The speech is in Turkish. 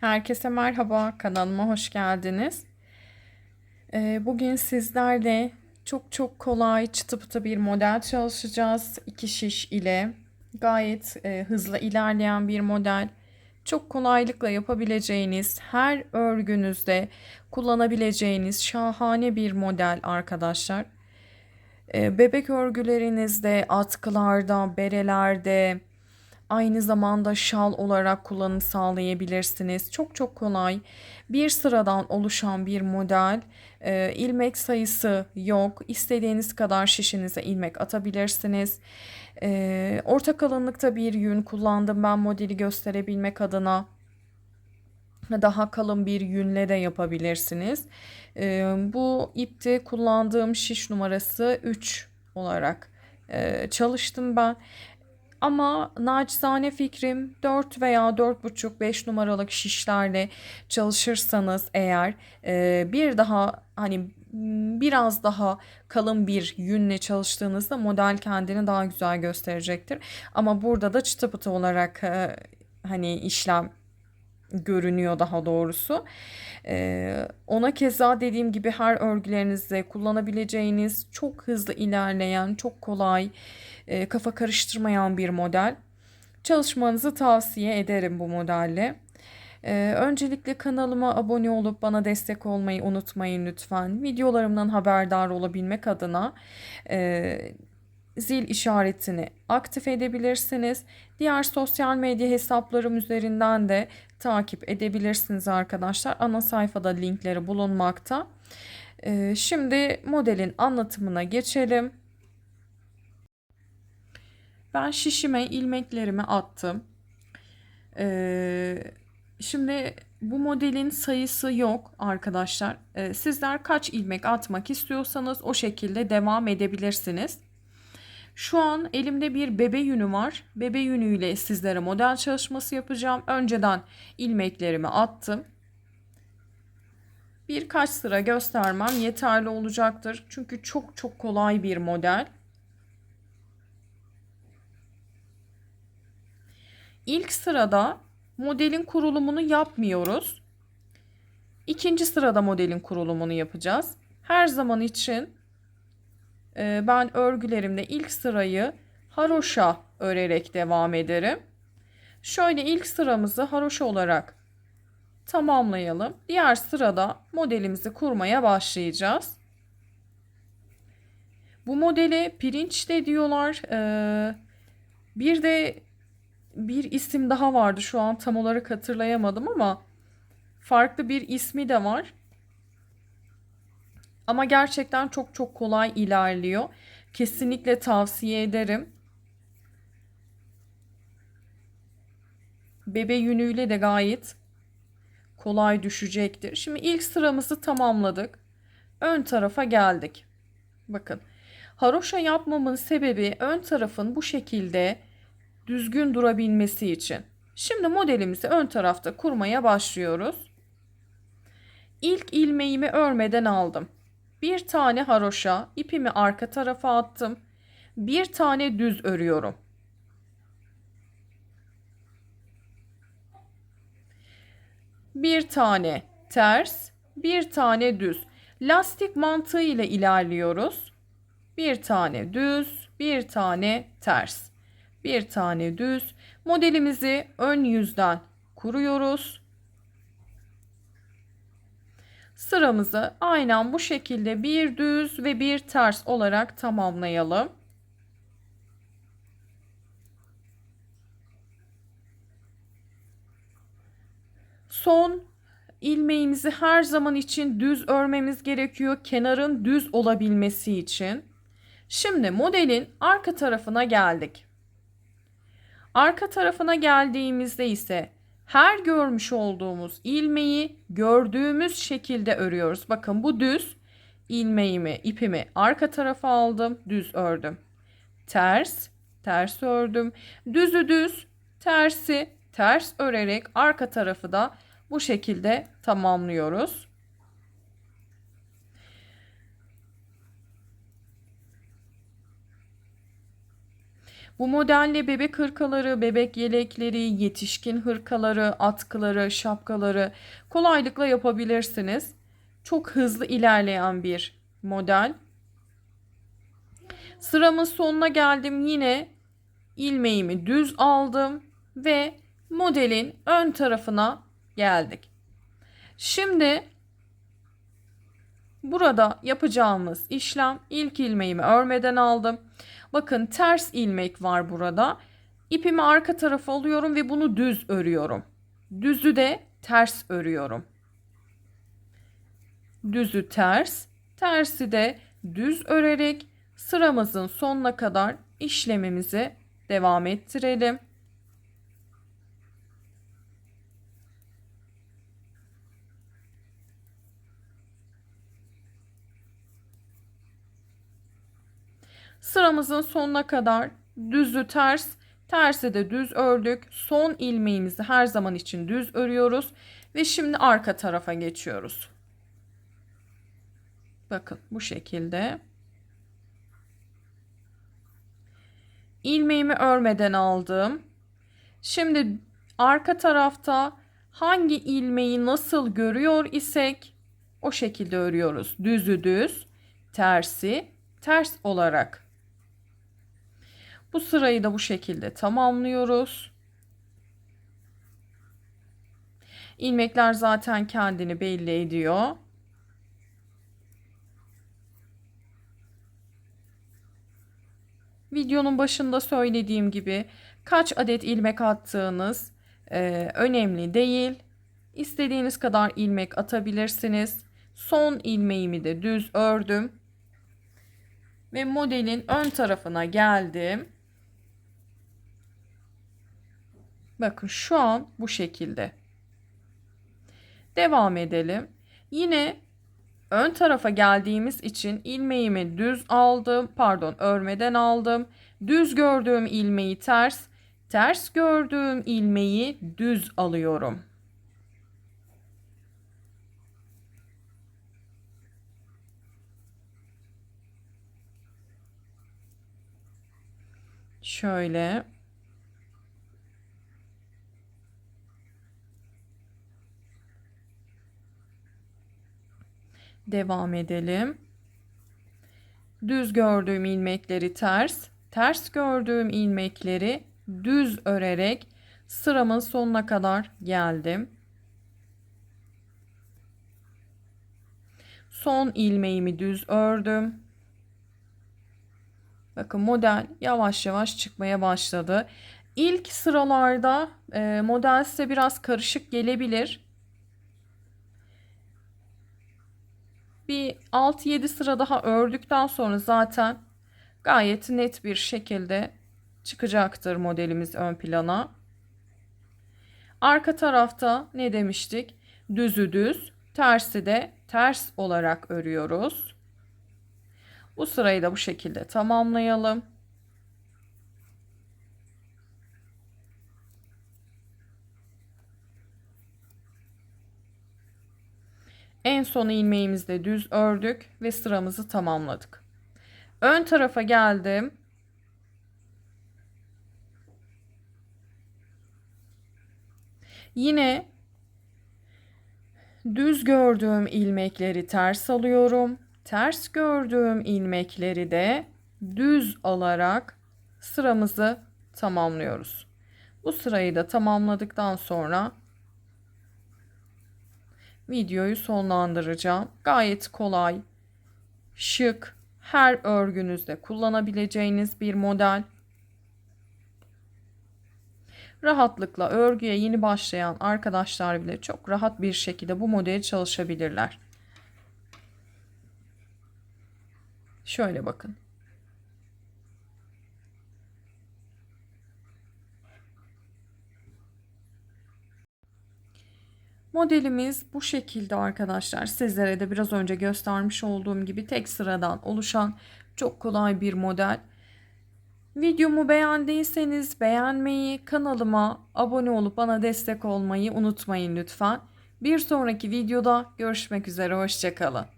Herkese merhaba, kanalıma hoş geldiniz. Ee, bugün sizlerle çok çok kolay çıtı pıtı bir model çalışacağız. İki şiş ile gayet e, hızlı ilerleyen bir model. Çok kolaylıkla yapabileceğiniz, her örgünüzde kullanabileceğiniz şahane bir model arkadaşlar. Ee, bebek örgülerinizde, atkılarda, berelerde, Aynı zamanda şal olarak kullanım sağlayabilirsiniz. Çok çok kolay. Bir sıradan oluşan bir model. Ee, ilmek sayısı yok. İstediğiniz kadar şişinize ilmek atabilirsiniz. Ee, orta kalınlıkta bir yün kullandım ben modeli gösterebilmek adına. Daha kalın bir yünle de yapabilirsiniz. Ee, bu ipte kullandığım şiş numarası 3 olarak e, çalıştım ben. Ama naçizane fikrim 4 veya 4,5-5 numaralık şişlerle çalışırsanız eğer e, bir daha hani biraz daha kalın bir yünle çalıştığınızda model kendini daha güzel gösterecektir. Ama burada da çıtı pıtı olarak e, hani işlem görünüyor daha doğrusu. Ee, ona keza dediğim gibi her örgülerinizde kullanabileceğiniz çok hızlı ilerleyen, çok kolay, e, kafa karıştırmayan bir model. Çalışmanızı tavsiye ederim bu modelle. Ee, öncelikle kanalıma abone olup bana destek olmayı unutmayın lütfen. Videolarımdan haberdar olabilmek adına e, zil işaretini aktif edebilirsiniz. Diğer sosyal medya hesaplarım üzerinden de takip edebilirsiniz arkadaşlar. Ana sayfada linkleri bulunmakta. Ee, şimdi modelin anlatımına geçelim. Ben şişime ilmeklerimi attım. Ee, şimdi bu modelin sayısı yok arkadaşlar. Ee, sizler kaç ilmek atmak istiyorsanız o şekilde devam edebilirsiniz. Şu an elimde bir bebe yünü var. Bebe yünüyle sizlere model çalışması yapacağım. Önceden ilmeklerimi attım. Birkaç sıra göstermem yeterli olacaktır. Çünkü çok çok kolay bir model. İlk sırada modelin kurulumunu yapmıyoruz. İkinci sırada modelin kurulumunu yapacağız. Her zaman için e, ben örgülerimde ilk sırayı haroşa örerek devam ederim. Şöyle ilk sıramızı haroşa olarak tamamlayalım. Diğer sırada modelimizi kurmaya başlayacağız. Bu modele pirinç de diyorlar. Ee, bir de bir isim daha vardı şu an tam olarak hatırlayamadım ama farklı bir ismi de var. Ama gerçekten çok çok kolay ilerliyor. Kesinlikle tavsiye ederim. Bebe yünüyle de gayet kolay düşecektir. Şimdi ilk sıramızı tamamladık. Ön tarafa geldik. Bakın. Haroşa yapmamın sebebi ön tarafın bu şekilde düzgün durabilmesi için. Şimdi modelimizi ön tarafta kurmaya başlıyoruz. İlk ilmeğimi örmeden aldım. Bir tane haroşa ipimi arka tarafa attım. Bir tane düz örüyorum. Bir tane ters, bir tane düz. Lastik mantığı ile ilerliyoruz. Bir tane düz, bir tane ters. Bir tane düz. Modelimizi ön yüzden kuruyoruz. Sıramızı aynen bu şekilde bir düz ve bir ters olarak tamamlayalım. Son ilmeğimizi her zaman için düz örmemiz gerekiyor. Kenarın düz olabilmesi için. Şimdi modelin arka tarafına geldik. Arka tarafına geldiğimizde ise her görmüş olduğumuz ilmeği gördüğümüz şekilde örüyoruz. Bakın bu düz ilmeğimi, ipimi arka tarafa aldım, düz ördüm. Ters, ters ördüm. Düzü düz, tersi ters örerek arka tarafı da bu şekilde tamamlıyoruz. Bu modelle bebek hırkaları, bebek yelekleri, yetişkin hırkaları, atkıları, şapkaları kolaylıkla yapabilirsiniz. Çok hızlı ilerleyen bir model. Sıramın sonuna geldim. Yine ilmeğimi düz aldım ve modelin ön tarafına geldik. Şimdi burada yapacağımız işlem ilk ilmeğimi örmeden aldım. Bakın ters ilmek var burada. İpimi arka tarafa alıyorum ve bunu düz örüyorum. Düzü de ters örüyorum. Düzü ters, tersi de düz örerek sıramızın sonuna kadar işlemimizi devam ettirelim. Sıramızın sonuna kadar düzü ters, tersi de düz ördük. Son ilmeğimizi her zaman için düz örüyoruz ve şimdi arka tarafa geçiyoruz. Bakın bu şekilde. ilmeğimi örmeden aldım. Şimdi arka tarafta hangi ilmeği nasıl görüyor isek o şekilde örüyoruz. Düzü düz, tersi ters olarak. Bu sırayı da bu şekilde tamamlıyoruz. İlmekler zaten kendini belli ediyor. Videonun başında söylediğim gibi kaç adet ilmek attığınız e, önemli değil. İstediğiniz kadar ilmek atabilirsiniz. Son ilmeğimi de düz ördüm. Ve modelin ön tarafına geldim. Bakın şu an bu şekilde. Devam edelim. Yine ön tarafa geldiğimiz için ilmeğimi düz aldım. Pardon örmeden aldım. Düz gördüğüm ilmeği ters. Ters gördüğüm ilmeği düz alıyorum. Şöyle. Devam edelim. Düz gördüğüm ilmekleri ters, ters gördüğüm ilmekleri düz örerek sıramın sonuna kadar geldim. Son ilmeğimi düz ördüm. Bakın model yavaş yavaş çıkmaya başladı. İlk sıralarda e, model size biraz karışık gelebilir. Bir 6-7 sıra daha ördükten sonra zaten gayet net bir şekilde çıkacaktır modelimiz ön plana. Arka tarafta ne demiştik? Düzü düz, tersi de ters olarak örüyoruz. Bu sırayı da bu şekilde tamamlayalım. En son ilmeğimizde düz ördük ve sıramızı tamamladık. Ön tarafa geldim. Yine düz gördüğüm ilmekleri ters alıyorum. Ters gördüğüm ilmekleri de düz alarak sıramızı tamamlıyoruz. Bu sırayı da tamamladıktan sonra videoyu sonlandıracağım. Gayet kolay, şık, her örgünüzde kullanabileceğiniz bir model. Rahatlıkla örgüye yeni başlayan arkadaşlar bile çok rahat bir şekilde bu modeli çalışabilirler. Şöyle bakın. Modelimiz bu şekilde arkadaşlar. Sizlere de biraz önce göstermiş olduğum gibi tek sıradan oluşan çok kolay bir model. Videomu beğendiyseniz beğenmeyi, kanalıma abone olup bana destek olmayı unutmayın lütfen. Bir sonraki videoda görüşmek üzere, hoşçakalın.